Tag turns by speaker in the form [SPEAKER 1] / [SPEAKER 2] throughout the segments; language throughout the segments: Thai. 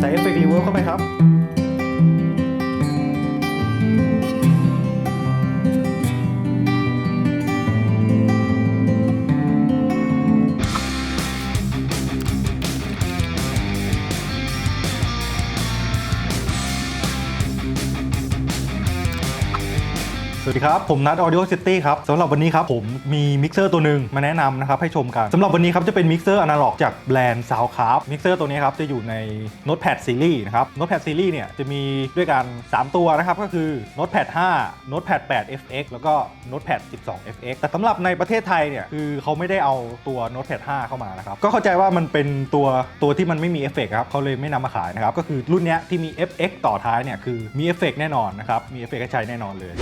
[SPEAKER 1] ใส่เอฟเฟกต์รีเวิร์บเข้าไปครับ สวัสดีครับ ผมนัท Audio City ครับสำหรับวันนี้ครับ ผมมีมิกเซอร์ตัวหนึ่งมาแนะนำนะครับให้ชมกันสำหรับวันนี้ครับจะเป็นมิกเซอร์อนาล็อกจากแบรนด์ Soundcraft มิกเซอร์ตัวนี้ครับจะอยู่ใน Notepad Series นะครับ Notepad Series เนี่ยจะมีด้วยกัน 3 ตัวนะครับ ก็คือ Notepad 5 Notepad 8 FX แล้วก็ Notepad 12 FX แต่สำหรับในประเทศไทยเนี่ยคือเขาไม่ได้เอาตัว Notepad 5 เข้ามานะครับก็เข้าใจว่ามันเป็นตัวตัวที่มันไม่มีเอฟเฟกต์ครับเขาเลยไม่นำมาขายนะครับก็คือรุ่นเนี้ที่มี FX ต่อท้ายเนี่ยคือมีเอฟเฟกแน่นอนนะครับมีเอฟเฟกให้ใช้แน่นอนเลย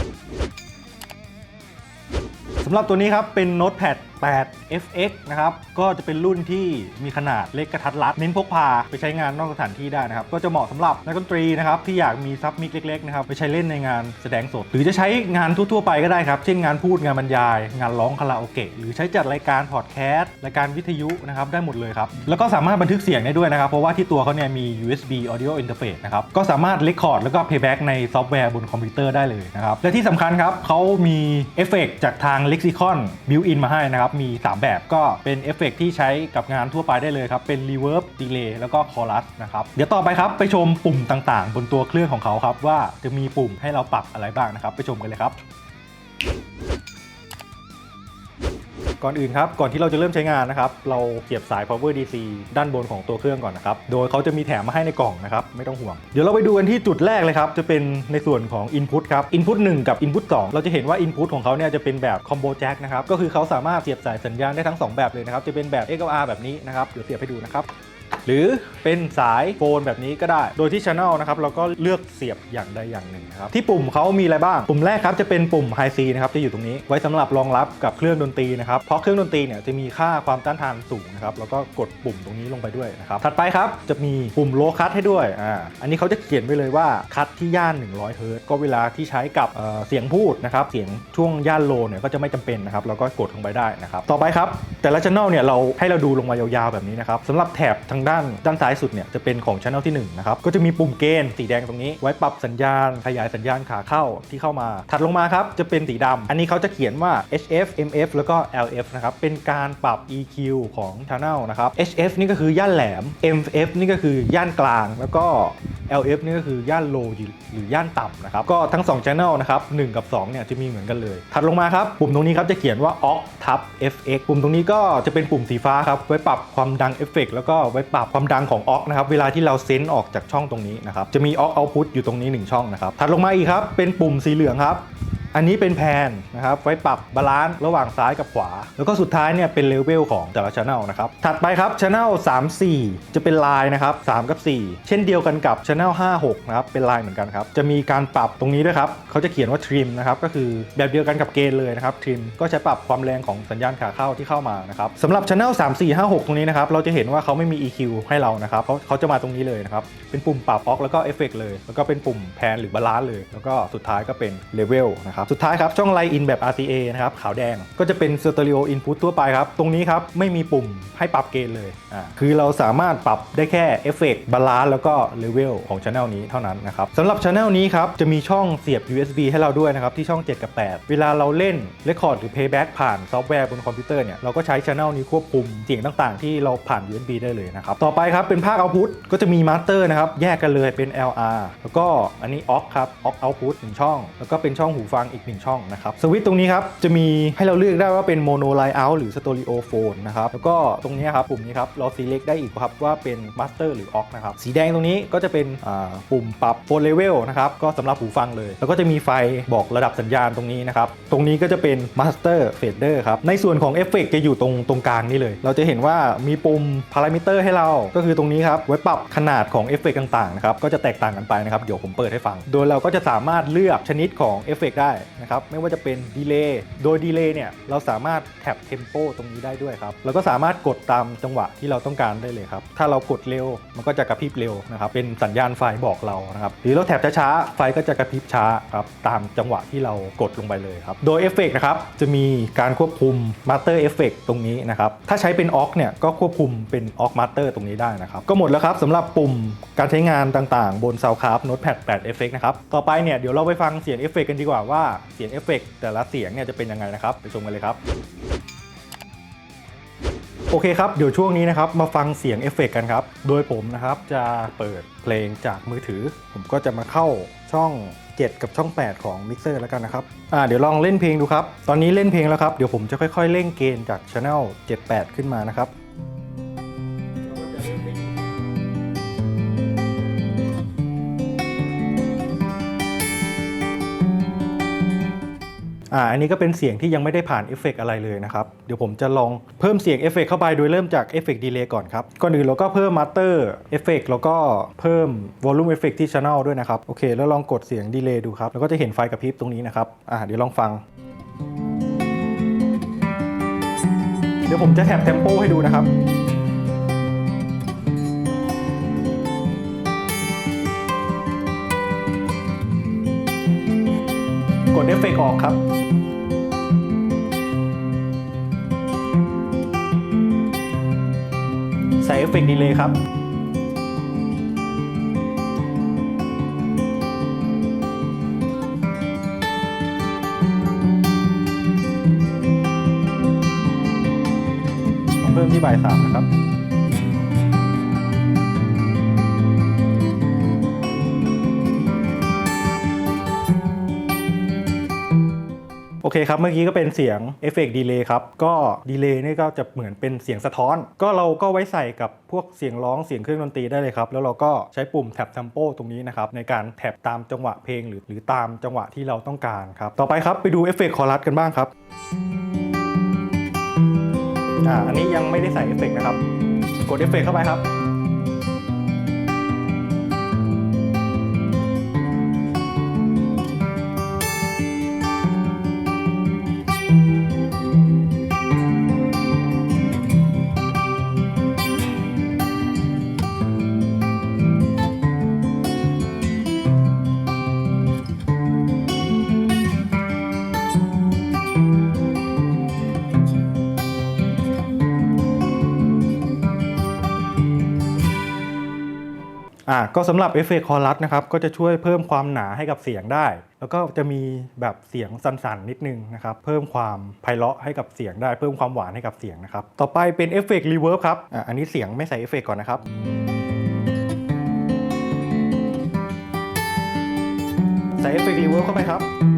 [SPEAKER 1] สำหรับตัวนี้ครับเป็น Notepad 8 FX นะครับ ก็จะเป็นรุ่นที่มีขนาดเล็กกระทัดรัด เน้นพกพาไปใช้งานนอกสถานที่ได้นะครับ ก็จะเหมาะสำหรับนักดนตรีนะครับ ที่อยากมีซับมิกเล็กๆนะครับ ไปใช้เล่นในงานแสดงสด หรือจะใช้งานทั่วๆไปก็ได้ครับ เช่นงานพูดงานบรรยาย งานร้องคาราโอเกะหรือใช้จัดรายการพอดแคสต์รายการวิทยุนะครับได้หมดเลยครับแล้วก็สามารถบันทึกเสียงได้ด้วยนะครับ เพราะว่าที่ตัวเขาเนี่ยมี USB audio interface นะครับก็สามารถ record แล้วก็ playback ในซอฟต์แวร์บนคอมพิวเตอร์ได้เลยนะครับและที่สำคัญครับเขามีเอฟเฟกต์จากทาง Lexicon built in มาให้นะครับมี 3 แบบก็เป็นเอฟเฟกต์ที่ใช้กับงานทั่วไปได้เลยครับ เป็นรีเวิร์บดีเลย์แล้วก็คอรัสนะครับ เดี๋ยวต่อไปครับ ไปชมปุ่มต่างๆ บนตัวเครื่องของเขาครับ ว่าจะมีปุ่มให้เราปรับอะไรบ้างนะครับ ไปชมกันเลยครับ ก่อนอื่นครับ ก่อนที่เราจะเริ่มใช้งานนะครับ เราเสียบสาย power DC ด้านบนของตัวเครื่องก่อนนะครับ โดยเขาจะมีแถมมาให้ในกล่องนะครับ ไม่ต้องห่วง เดี๋ยวเราไปดูกันที่จุดแรกเลยครับ จะเป็นในส่วนของ input ครับ input 1 กับ input 2 เราจะเห็นว่า input ของเขาเนี่ยจะเป็นแบบ combo jack นะครับ ก็คือเขาสามารถเสียบสายสัญญาณได้ทั้ง 2 แบบเลยนะครับ จะเป็นแบบ XLR แบบนี้นะครับ เดี๋ยวเสียบให้ดูนะครับ หรือเป็นสายโฟนแบบนี้ก็ได้ โดยที่ Channel นะครับเราก็เลือกเสียบอย่างใดอย่างหนึ่งนะครับที่ปุ่มเขามีอะไรบ้าง ปุ่มแรกครับจะเป็นปุ่ม High C นะครับจะอยู่ตรงนี้ ไว้สำหรับรองรับกับเครื่องดนตรีนะครับเพราะเครื่องดนตรีเนี่ยจะมีค่าความต้านทานสูงนะครับแล้วก็กดปุ่มตรงนี้ลงไปด้วยนะครับถัดไปครับจะมีปุ่ม Low Cut ให้ด้วยอ่าอันนี้เขาจะเขียนไว้เลยว่าคัดที่ย่าน 100เฮิร์ตซ์ก็เวลาที่ใช้กับเเสียงพูดนะครับเสียงช่วงย่านโลเนี่ยก็จะไม่จำเป็นนะครับแล้วก็กดลงไปได้นะครับต่อไปครับแต่ละ channel เนี่ยเราให้เราดูลงมายาวๆแบบนี้นะครับสำหรับแถบทางด้านด้านซ้ายสุดเนี่ยจะเป็นของช ANNEL ที่1นะครับก็จะมีปุ่มเกณฑ์สีแดงตรงนี้ ไว้ปรับสัญญาณขยายสัญญาณขาเข้าที่เข้ามา ถัดลงมาครับจะเป็นสีดำอันนี้เขาจะเขียนว่า HF MF แล้วก็ LF นะครับเป็นการปรับ EQ ของ channel นะครับ HF นี่ก็คือย่านแหลม MF นี่ก็คือย่านกลางแล้วก็ LF นี่ก็คือย่านโลหรือย่านต่ำนะครับ ก็ทั้ง2 channel นะครับ1กับ2เนี่ยจะมีเหมือนกันเลย ถัดลงมาครับ ปุ่มตรงนี้ครับจะเขียนว่า aux ทับ fx ปุ่มตรงนี้ก็จะเป็นปุ่มสีฟ้าครับ ไว้ปรับความดังเอฟเฟกแล้วก็ไว้ปรับความดังของ aux นะครับ เวลาที่เราเซนต์ออกจากช่องตรงนี้นะครับ จะมี aux output อยู่ตรงนี้ 1 ช่องนะครับ ถัดลงมาอีกครับ เป็นปุ่มสีเหลืองครับ อันนี้เป็นแพนนะครับไว้ปรับบาลานซ์ระหว่างซ้ายกับขวา แล้วก็สุดท้ายเนี่ยเป็นเลเวลของแต่ละช anel นะครับ ถัดไปครับช anel 3 4 จะเป็นลายนะครับ3กับ 4 เช่นเดียวกันกับช anel 5 6นะครับเป็นลายเหมือนกันครับ จะมีการปรับตรงนี้ด้วยครับเขาจะเขียนว่า trim นะครับก็คือแบบเดียวกันกับเกณฑ์เลยนะครับ trim ก็ใช้ปรับความแรงของสัญญาณขาเข้าที่เข้ามานะครับสำหรับ channel 3 4 5 6 ตรงนี้นะครับเราจะเห็นว่าเขาไม่มี EQ ให้เรานะครับเขาเขาจะมาตรงนี้เลยนะครับเป็นปุ่มปรับออกแล้วก็เอฟเฟกเลย แล้วก็เป็นปุ่มแพนหรือบาลานซ์เลย แล้วก็สุดท้ายก็เป็นเลเวลนะครับสุดท้ายครับ ช่องไลน์อินแบบ RCA นะครับ ขาวแดงก็จะเป็นสเตอริโออินพุตทั่วไปครับ ตรงนี้ครับ ไม่มีปุ่มให้ปรับเกณฑ์เลยอ่าคือเราสามารถปรับได้แค่เอฟเฟกต์บาลานซ์แล้วก็เลเวลของช anel นี้เท่านั้นนะครับสำหรับ channel นี้ครับ จะมีช่องเสียบ USB ให้เราด้วยนะครับ ที่ช่อง 7 กับ 8 เวลาเราเล่น Record หรือ Playback ผ่านซอฟต์แวร์บนคอมพิวเตอร์เนี่ยเราก็ใช้ channel นี้ควบคุมเสียงต่างๆ ที่เราผ่าน USB ได้เลยนะครับต่อไปครับเป็นภาค output ก็จะมี master นะครับแยกกันเลยเป็น LR แล้วก็อันนี้ aux ครับ aux output หนึ่งช่อง แล้วก็เป็นช่องหูฟังอีกหนึ่งช่องนะครับสวิตช์ตรงนี้ครับจะมีให้เราเลือกได้ว่าเป็น mono line out หรือ stereo phone นะครับแล้วก็ตรงนี้ครับปุ่มนี้ครับเรา select ได้อีกครับว่าเป็น master หรือ aux นะครับสีแดงตรงนี้ก็จะเป็นปุ่มปรับ phone level นะครับก็สำหรับหูฟังเลย แล้วก็จะมีไฟบอกระดับสัญญาณตรงนี้นะครับตรงนี้ก็จะเป็น master fader ครับในส่วนของเอฟเฟกจะอยู่ตรงตรงกลางนี่เลย เราจะเห็นว่ามีปุ่ม parameter ให้เราก็คือตรงนี้ครับไว้ปรับขนาดของเอฟเฟกต่างๆนะครับก็จะแตกต่างกันไปนะครับเดี๋ยวผมเปิดให้ฟัง โดยเราก็จะสามารถเลือกชนิดของเอฟเฟกได้นะครับไม่ว่าจะเป็นดีเลย์โดยดีเลย์เนี่ยเราสามารถแท็บเทมโปตรงนี้ได้ด้วยครับแล้วก็สามารถกดตามจังหวะที่เราต้องการได้เลยครับถ้าเรากดเร็วมันก็จะกระพริบเร็วนะครับเป็นสัญญาณไฟบอกเรานะครับหรือเราแท็บช้าๆไฟก็จะกระพริบช้าครับตามจังหวะที่เรากดลงไปเลยครับโดยเอฟเฟกนะครับจะมีการควบคุม Master Effect ตรงนี้นะครับถ้าใช้เป็นออกเนี่ยก็ควบคุมเป็นออก Master ตรงนี้ได้นะครับก็หมดแล้วครับสำหรับปุ่มการใช้งานต่างๆ บน Soundcraft Notepad 8 Effect นะครับต่อไปเนี่ยเดี๋ยวเราไปฟังเสียงเอฟเฟกกันดีกว่าว่าเสียงเอฟเฟกแต่ละเสียงเนี่ยจะเป็นยังไงนะครับ ไปชมกันเลยครับโอเคครับ เดี๋ยวช่วงนี้นะครับ มาฟังเสียงเอฟเฟกกันครับ โดยผมนะครับจะเปิดเพลงจากมือถือ ผมก็จะมาเข้าช่อง 7 กับช่อง 8 ของมิกเซอร์แล้วกันนะครับ อ่าเดี๋ยวลองเล่นเพลงดูครับ ตอนนี้เล่นเพลงแล้วครับ เดี๋ยวผมจะค่อยๆ เล่นเกณฑ์จากช anel 78 ขึ้นมานะครับ อ่าอันนี้ก็เป็นเสียงที่ยังไม่ได้ผ่านเอฟเฟกต์อะไรเลยนะครับเดี๋ยวผมจะลองเพิ่มเสียงเอฟเฟกต์เข้าไปโดยเริ่มจากเอฟเฟกต์ดีเลย์ก่อนครับก่อนอื่นเราก็เพิ่มมาสเตอร์เอฟเฟกต์แล้วก็เพิ่มวอลลุ่มเอฟเฟกต์ที่ช anel ด้วยนะครับโอเค แล้วลองกดเสียงดีเลย์ดูครับแล้วก็จะเห็นไฟกระพริบตรงนี้นะครับอ่าเดี๋ยวลองฟัง เดี๋ยวผมจะแท็บเทมโปให้ดูนะครับ กดเอฟเฟกต์ออกครับ ใส่เอฟเฟกต์ดีเลยครับต้องเพิ่มที่บ่ายสามนะครับ โอเคครับ เมื่อกี้ก็เป็นเสียงเอฟเฟกต์ดีเลย์ครับ ก็ดีเลย์นี่ก็จะเหมือนเป็นเสียงสะท้อน ก็เราก็ไว้ใส่กับพวกเสียงร้องเสียงเครื่องดนตรีได้เลยครับ แล้วเราก็ใช้ปุ่มแท็บ Tempo ตรงนี้นะครับ ในการแท็บตามจังหวะเพลงหรือหรือตามจังหวะที่เราต้องการครับ ต่อไปครับไปดูเอฟเฟกต์คอรัสกันบ้างครับอ่าอันนี้ยังไม่ได้ใส่เอฟเฟกต์นะครับ กดเอฟเฟกต์เข้าไปครับ อ่าก็สำหรับเอฟเฟกต์คอรัสนะครับก็จะช่วยเพิ่มความหนาให้กับเสียงได้ แล้วก็จะมีแบบเสียงสั่นๆนิดนึงนะครับเพิ่มความไพเราะให้กับเสียงได้ เพิ่มความหวานให้กับเสียงนะครับต่อไปเป็นเอฟเฟกต์รีเวิร์บครับอ่าอันนี้เสียงไม่ใส่เอฟเฟกต์ก่อนนะครับใส่เอฟเฟกต์รีเวิร์บเข้าไปครับ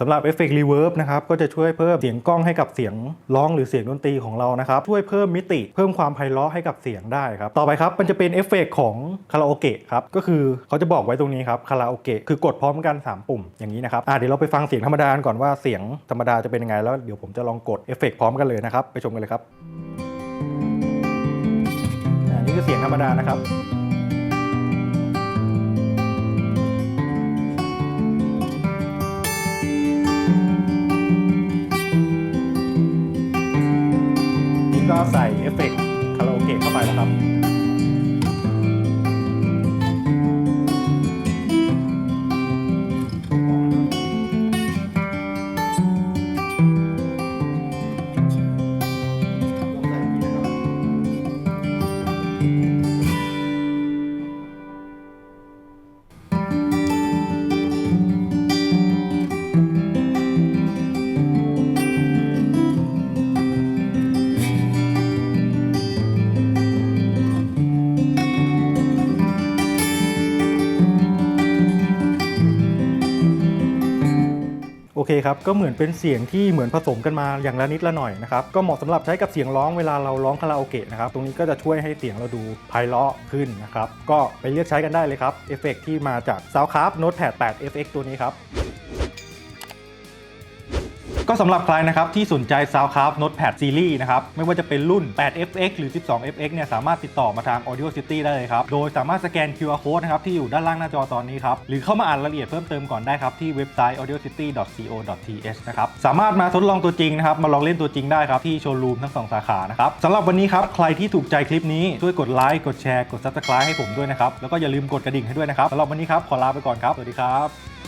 [SPEAKER 1] สำหรับเอฟเฟกต์รีเวิร์บนะครับก็จะช่วยเพิ่มเสียงกล้องให้กับเสียงร้องหรือเสียงดนตรีของเรานะครับช่วยเพิ่มมิติเพิ่มความไพเราะให้กับเสียงได้ครับต่อไปครับมันจะเป็นเอฟเฟกต์ของคาราโอเกะครับก็คือเขาจะบอกไว้ตรงนี้ครับคาราโอเกะคือกดพร้อมกัน 3 ปุ่มอย่างนี้นะครับอ่าเดี๋ยวเราไปฟังเสียงธรรมดากันก่อนว่าเสียงธรรมดาจะเป็นยังไงแล้วเดี๋ยวผมจะลองกดเอฟเฟกต์พร้อมกันเลยนะครับไปชมกันเลยครับอ่านี่คือเสียงธรรมดานะครับ ก็ใส่เอฟเฟกต์คาราโอเกะเข้าไปแล้วครับ โอเคครับ ก็เหมือนเป็นเสียงที่เหมือนผสมกันมาอย่างละนิดละหน่อยนะครับ ก็เหมาะสำหรับใช้กับเสียงร้องเวลาเราร้องคาราโอเกะนะครับ ตรงนี้ก็จะช่วยให้เสียงเราดูไพเราะขึ้นนะครับ ก็ไปเลือกใช้กันได้เลยครับ เอฟเฟกที่มาจาก Soundcraft Notepad 8 FX ตัวนี้ครับ ก็สำหรับใครนะครับที่สนใจ Soundcraft Notepad Series นะครับไม่ว่าจะเป็นรุ่น 8FX หรือ 12FX เนี่ยสามารถติดต่อมาทาง Audio City ได้เลยครับ โดยสามารถสแกน QR Code นะครับที่อยู่ด้านล่างหน้าจอตอนนี้ครับ หรือเข้ามาอ่านรายละเอียดเพิ่มเติมก่อนได้ครับ ที่เว็บไซต์ audiocity.co.th นะครับสามารถมาทดลองตัวจริงนะครับมาลองเล่นตัวจริงได้ครับที่โชว์รูมทั้งสองสาขานะครับสำหรับวันนี้ครับใครที่ถูกใจคลิปนี้ช่วยกดไลค์กดแชร์กด Subscribe ให้ผมด้วยนะครับแล้วก็อย่าลืมกดกระดิ่งให้ด้วยนะครับสำหรับวันนี้ครับขอลาไปก่อนครับสวัสดีครับ